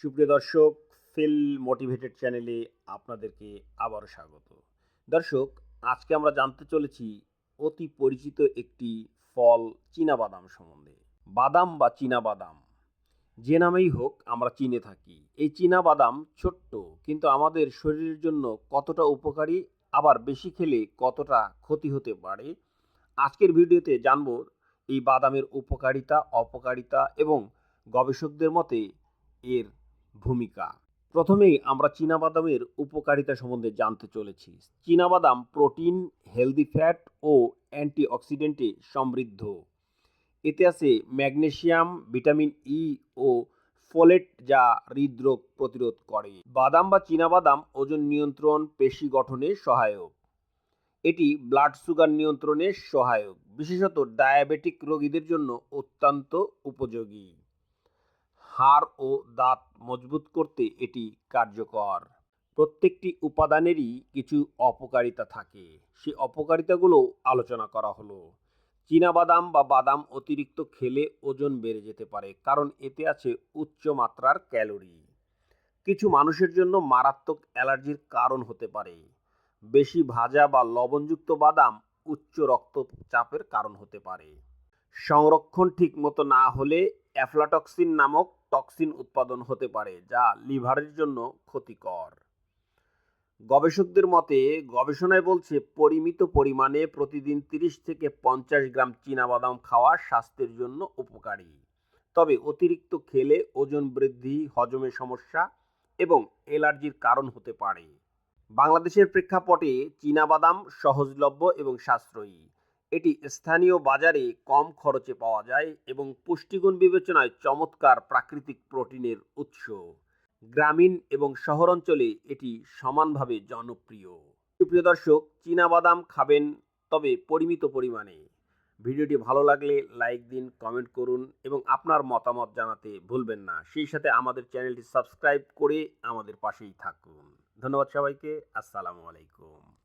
সুপ্রিয় দর্শক feel motivated চ্যানেলে আপনাদেরকে আবারও স্বাগত। দর্শক, আজকে আমরা জানতে চলেছি অতি পরিচিত একটি ফল বাদাম সম্বন্ধে। বাদাম বা বাদাম যে নামেই হোক আমরা চিনে থাকি। এই বাদাম ছোট্ট, কিন্তু আমাদের শরীরের জন্য কতটা উপকারী, আবার বেশি খেলে কতটা ক্ষতি হতে পারে? আজকের ভিডিওতে জানব এই বাদামের উপকারিতা, অপকারিতা এবং গবেষকদের মতে এর ভূমিকা। প্রথমেই আমরা চীনাবাদামের উপকারিতা সম্বন্ধে জানতে চলেছি। চীনাবাদাম প্রোটিন, হেলদি ফ্যাট ও অ্যান্টিঅক্সিডেন্টে সমৃদ্ধ। এতে আছে ম্যাগনেসিয়াম, ভিটামিন ই ও ফোলেট যা হৃদরোগ প্রতিরোধ করে। বাদাম বা চীনাবাদাম ওজন নিয়ন্ত্রণ, পেশি গঠনে সহায়ক। এটি ব্লাড সুগার নিয়ন্ত্রণে সহায়ক। বিশেষত ডায়াবেটিক রোগীদের জন্য অত্যন্ত উপযোগী। হাড় ও দাঁত মজবুত করতে এটি কার্যকর। প্রত্যেকটি উপাদানেরই কিছু অপকারিতা থাকে। সেই অপকারিতাগুলো আলোচনা করা হলো। বাদাম বা বাদাম অতিরিক্ত খেলে ওজন বেড়ে যেতে পারে, কারণ এতে আছে উচ্চ মাত্রার ক্যালোরি। কিছু মানুষের জন্য মারাত্মক অ্যালার্জির কারণ হতে পারে। বেশি ভাজা বা লবণযুক্ত বাদাম উচ্চ রক্তচাপের কারণ হতে পারে। সংরক্ষণ ঠিক মতো না হলে অ্যাফলাটক্সিন নামক টক্সিন উৎপাদন হতে পারে, যা লিভারের জন্য ক্ষতিকর। গবেষকদের মতে, গবেষণায় বলছে পরিমিত পরিমাণে প্রতিদিন তিরিশ থেকে পঞ্চাশ গ্রাম চীনাবাদাম খাওয়া স্বাস্থ্যের জন্য উপকারী। তবে অতিরিক্ত খেলে ওজন বৃদ্ধি, হজমে সমস্যা এবং অ্যালার্জির কারণ হতে পারে। বাংলাদেশের প্রেক্ষাপটে চীনাবাদাম সহজলভ্য এবং সাশ্রয়ী। এটি স্থানীয় বাজারে কম খরচে পাওয়া যায় এবং পুষ্টিগুণ বিবেচনায় চমৎকার প্রাকৃতিক প্রোটিনের উৎস। গ্রামীণ এবং শহরাঞ্চলে এটি সমানভাবে জনপ্রিয়। সুপ্রিয় দর্শক বাদাম খাবেন তবে পরিমিত পরিমাণে। ভিডিওটি ভালো লাগলে লাইক দিন, কমেন্ট করুন এবং আপনার মতামত জানাতে ভুলবেন না। সেই সাথে আমাদের চ্যানেলটি সাবস্ক্রাইব করে আমাদের পাশেই থাকুন। ধন্যবাদ সবাইকে। আসসালামু আলাইকুম।